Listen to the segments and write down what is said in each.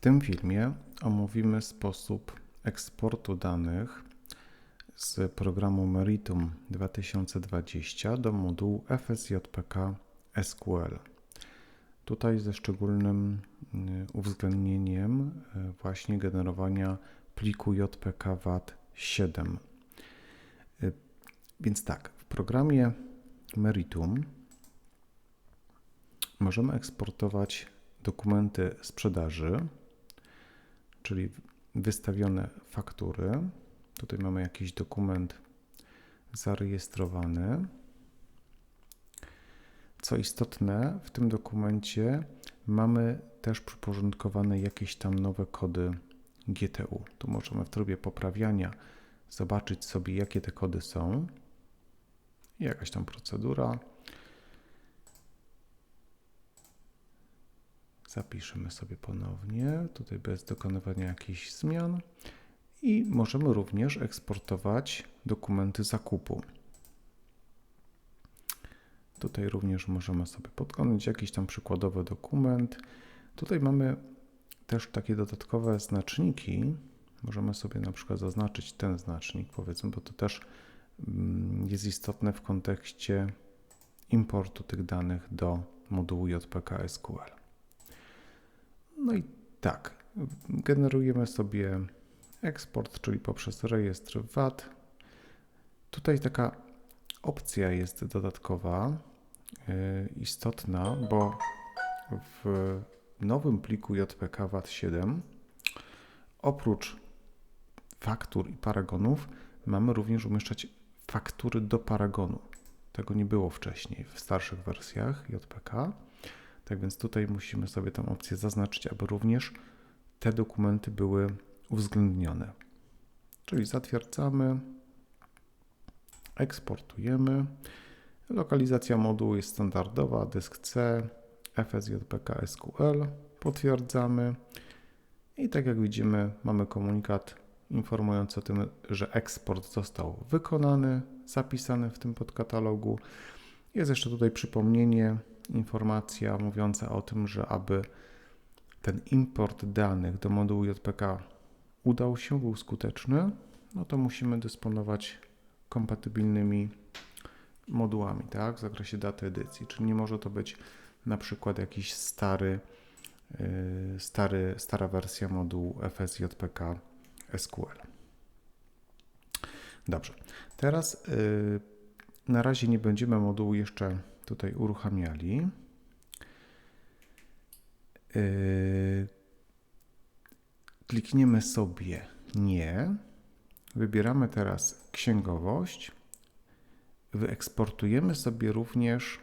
tym filmie omówimy sposób eksportu danych z programu Meritum 2020 do modułu FSJPK SQL. Tutaj ze szczególnym y, uwzględnieniem y, właśnie generowania pliku JPK VAT 7. Y, więc tak, w programie Meritum możemy eksportować dokumenty sprzedaży, czyli wystawione faktury. Tutaj mamy jakiś dokument zarejestrowany. Co istotne, w tym dokumencie mamy też przyporządkowane jakieś tam nowe kody GTU. Tu możemy w trybie poprawiania zobaczyć sobie, jakie te kody są. Jakaś tam procedura. Zapiszemy sobie ponownie, tutaj bez dokonywania jakichś zmian. I możemy również eksportować dokumenty zakupu. Tutaj również możemy sobie podglądać jakiś tam przykładowy dokument. Tutaj mamy też takie dodatkowe znaczniki. Możemy sobie na przykład zaznaczyć ten znacznik, powiedzmy, bo to też mm, jest istotne w kontekście importu tych danych do modułu JPK SQL. No i tak, generujemy sobie eksport, czyli poprzez rejestr VAT. Tutaj taka opcja jest dodatkowa, yy, istotna, bo w nowym pliku JPK VAT 7 oprócz faktur i paragonów mamy również umieszczać faktury do paragonu. Tego nie było wcześniej w starszych wersjach JPK. Tak więc tutaj musimy sobie tę opcję zaznaczyć, aby również te dokumenty były uwzględnione. Czyli zatwierdzamy, eksportujemy. Lokalizacja modułu jest standardowa, dysk C, FSJPK SQL, potwierdzamy i tak jak widzimy mamy komunikat informujący o tym, że eksport został wykonany, zapisany w tym podkatalogu. Jest jeszcze tutaj przypomnienie, informacja mówiąca o tym, że aby ten import danych do modułu JPK udał się, był skuteczny, no to musimy dysponować kompatybilnymi modułami, tak, w zakresie daty edycji, czyli nie może to być na przykład jakiś stary, yy, stary stara wersja modułu FSJPK SQL. Dobrze, teraz yy, na razie nie będziemy modułu jeszcze tutaj uruchamiali. Yy, klikniemy sobie nie. Wybieramy teraz księgowość. Wyeksportujemy sobie również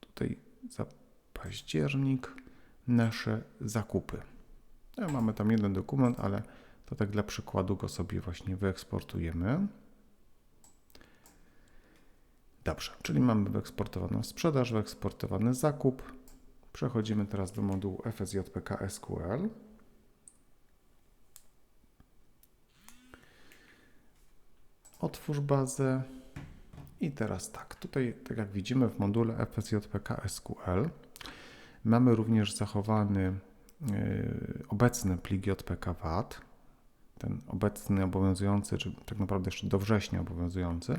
tutaj za październik nasze zakupy. No, mamy tam jeden dokument, ale to tak dla przykładu go sobie właśnie wyeksportujemy. Dobrze, czyli mamy wyeksportowaną sprzedaż, wyeksportowany zakup. Przechodzimy teraz do modułu FSJPK SQL. Otwórz bazę. I teraz tak, tutaj tak jak widzimy w module FSJPK SQL mamy również zachowany yy, obecny plik JPK VAT, ten obecny obowiązujący, czy tak naprawdę jeszcze do września obowiązujący,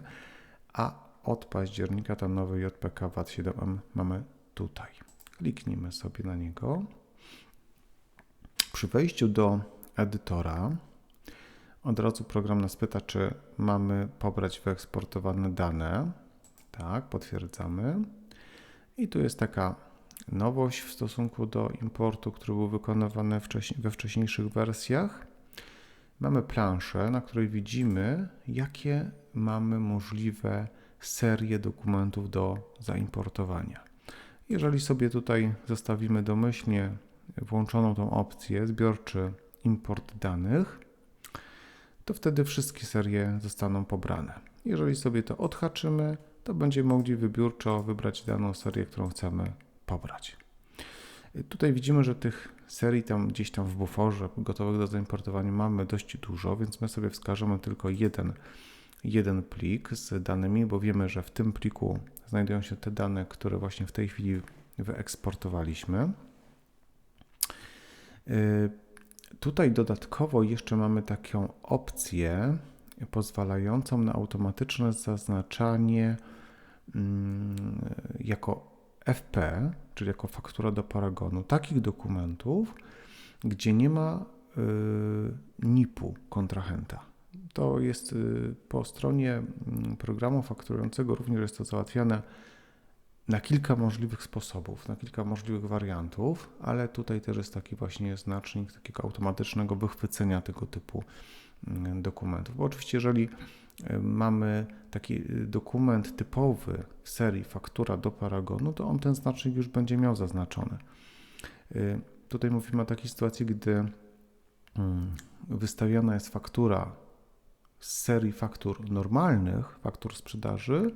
a od października ten nowy JPK VAT 7M mamy tutaj. Kliknijmy sobie na niego. Przy wejściu do edytora od razu program nas pyta, czy mamy pobrać wyeksportowane dane. Tak, potwierdzamy. I tu jest taka nowość w stosunku do importu, który był wykonywany we wcześniejszych wersjach. Mamy planszę, na której widzimy, jakie mamy możliwe serie dokumentów do zaimportowania. Jeżeli sobie tutaj zostawimy domyślnie włączoną tą opcję zbiorczy import danych, to wtedy wszystkie serie zostaną pobrane. Jeżeli sobie to odhaczymy, to będziemy mogli wybiórczo wybrać daną serię, którą chcemy pobrać. Tutaj widzimy, że tych serii tam gdzieś tam w buforze gotowych do zaimportowania mamy dość dużo, więc my sobie wskażemy tylko jeden, jeden plik z danymi, bo wiemy, że w tym pliku znajdują się te dane, które właśnie w tej chwili wyeksportowaliśmy. Y, tutaj dodatkowo jeszcze mamy taką opcję pozwalającą na automatyczne zaznaczanie mm, jako FP, czyli jako faktura do paragonu, takich dokumentów, gdzie nie ma y, NIP-u kontrahenta. To jest y, po stronie mm, programu fakturującego również jest to załatwiane na kilka możliwych sposobów, na kilka możliwych wariantów, ale tutaj też jest taki właśnie znacznik takiego automatycznego wychwycenia tego typu mm, dokumentów. Bo oczywiście, jeżeli y, mamy taki dokument typowy w serii faktura do paragonu, to on ten znacznik już będzie miał zaznaczony. Tutaj mówimy o takiej sytuacji, gdy mm, wystawiona jest faktura z serii faktur normalnych, faktur sprzedaży,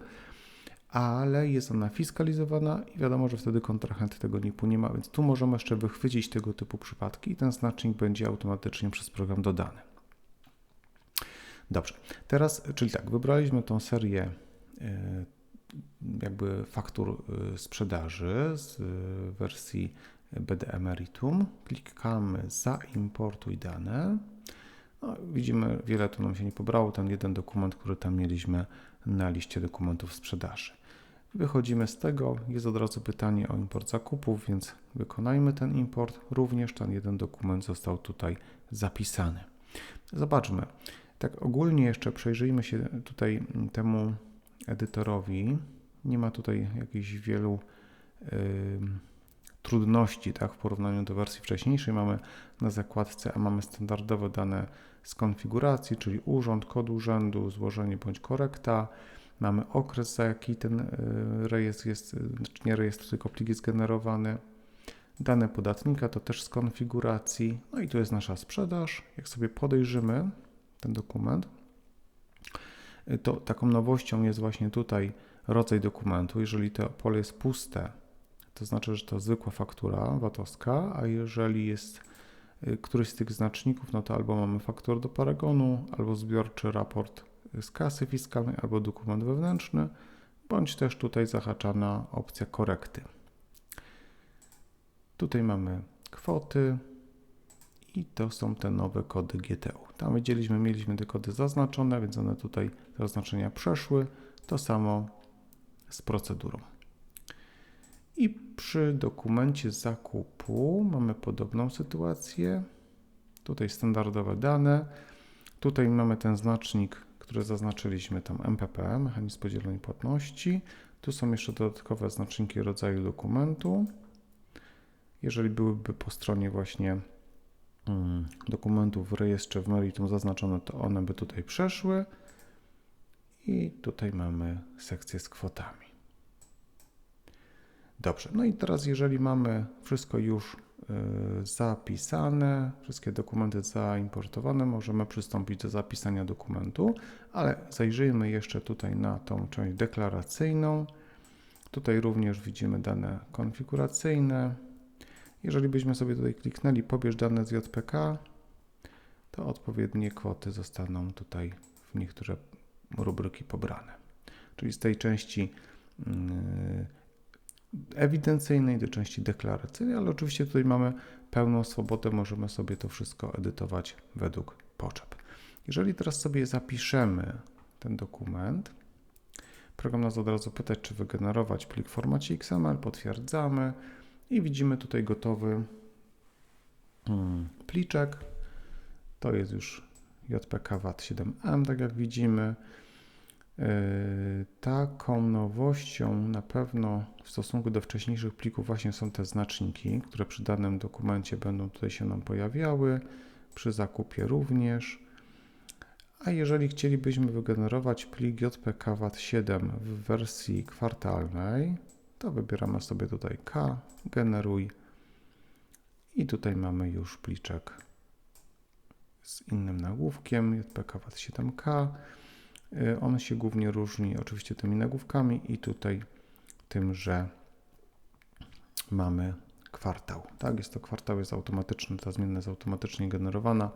ale jest ona fiskalizowana i wiadomo, że wtedy kontrahent tego NIP-u nie ma, więc tu możemy jeszcze wychwycić tego typu przypadki i ten znacznik będzie automatycznie przez program dodany. Dobrze, teraz, czyli tak, wybraliśmy tą serię e, jakby faktur e, sprzedaży z wersji BD Emeritum, klikamy zaimportuj dane. No, widzimy, wiele tu nam się nie pobrało, ten jeden dokument, który tam mieliśmy na liście dokumentów sprzedaży. Wychodzimy z tego, jest od razu pytanie o import zakupów, więc wykonajmy ten import. Również ten jeden dokument został tutaj zapisany. Zobaczmy. Tak ogólnie jeszcze przejrzyjmy się tutaj temu edytorowi. Nie ma tutaj jakichś wielu yy, trudności tak, w porównaniu do wersji wcześniejszej. Mamy na zakładce, mamy standardowe dane z konfiguracji, czyli urząd, kod urzędu, złożenie bądź korekta. Mamy okres, za jaki ten e, rejestr jest, znaczy nie rejestr, tylko plik jest generowany. Dane podatnika to też z konfiguracji. No i tu jest nasza sprzedaż. Jak sobie podejrzymy ten dokument, e, to taką nowością jest właśnie tutaj rodzaj dokumentu. Jeżeli to pole jest puste, to znaczy, że to zwykła faktura VAT-owska, a jeżeli jest y, któryś z tych znaczników, no to albo mamy fakturę do paragonu, albo zbiorczy raport z kasy fiskalnej, albo dokument wewnętrzny, bądź też tutaj zahaczana opcja korekty. Tutaj mamy kwoty i to są te nowe kody GTU. Tam widzieliśmy, mieliśmy te kody zaznaczone, więc one tutaj te oznaczenia przeszły. To samo z procedurą. I przy dokumencie zakupu mamy podobną sytuację. Tutaj standardowe dane. Tutaj mamy ten znacznik, który zaznaczyliśmy tam MPP, mechanizm podzielonej płatności. Tu są jeszcze dodatkowe znaczniki rodzaju dokumentu. Jeżeli byłyby po stronie właśnie hmm, dokumentów w rejestrze w Meritum zaznaczone, to one by tutaj przeszły. I tutaj mamy sekcję z kwotami. Dobrze, no i teraz jeżeli mamy wszystko już y, zapisane, wszystkie dokumenty zaimportowane, możemy przystąpić do zapisania dokumentu, ale zajrzyjmy jeszcze tutaj na tą część deklaracyjną. Tutaj również widzimy dane konfiguracyjne. Jeżeli byśmy sobie tutaj kliknęli pobierz dane z JPK, to odpowiednie kwoty zostaną tutaj w niektóre rubryki pobrane. Czyli z tej części yy, ewidencyjnej do części deklaracyjnej, ale oczywiście tutaj mamy pełną swobodę, możemy sobie to wszystko edytować według potrzeb. Jeżeli teraz sobie zapiszemy ten dokument, program nas od razu pyta, czy wygenerować plik w formacie XML, potwierdzamy i widzimy tutaj gotowy hmm, pliczek. To jest już JPK VAT 7M, tak jak widzimy. Yy, taką nowością na pewno w stosunku do wcześniejszych plików właśnie są te znaczniki, które przy danym dokumencie będą tutaj się nam pojawiały, przy zakupie również. A jeżeli chcielibyśmy wygenerować plik JPK VAT7 w wersji kwartalnej, to wybieramy sobie tutaj K, generuj i tutaj mamy już pliczek z innym nagłówkiem JPK VAT7K. Y, on się głównie różni oczywiście tymi nagłówkami i tutaj tym, że mamy kwartał. Tak, jest to kwartał, jest automatyczny, ta zmiana jest automatycznie generowana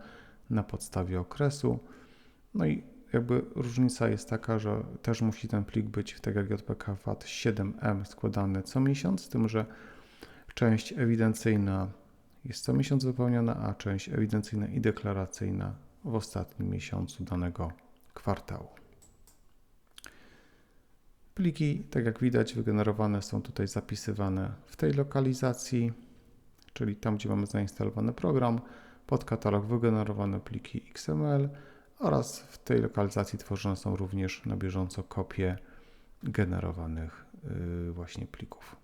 na podstawie okresu. No i jakby różnica jest taka, że też musi ten plik być, tak jak JPK VAT 7M składany co miesiąc, z tym, że część ewidencyjna jest co miesiąc wypełniana, a część ewidencyjna i deklaracyjna w ostatnim miesiącu danego kwartału. Pliki, tak jak widać, wygenerowane są tutaj zapisywane w tej lokalizacji, czyli tam, gdzie mamy zainstalowany program, pod katalog wygenerowane pliki XML oraz w tej lokalizacji tworzone są również na bieżąco kopie generowanych yy, właśnie plików.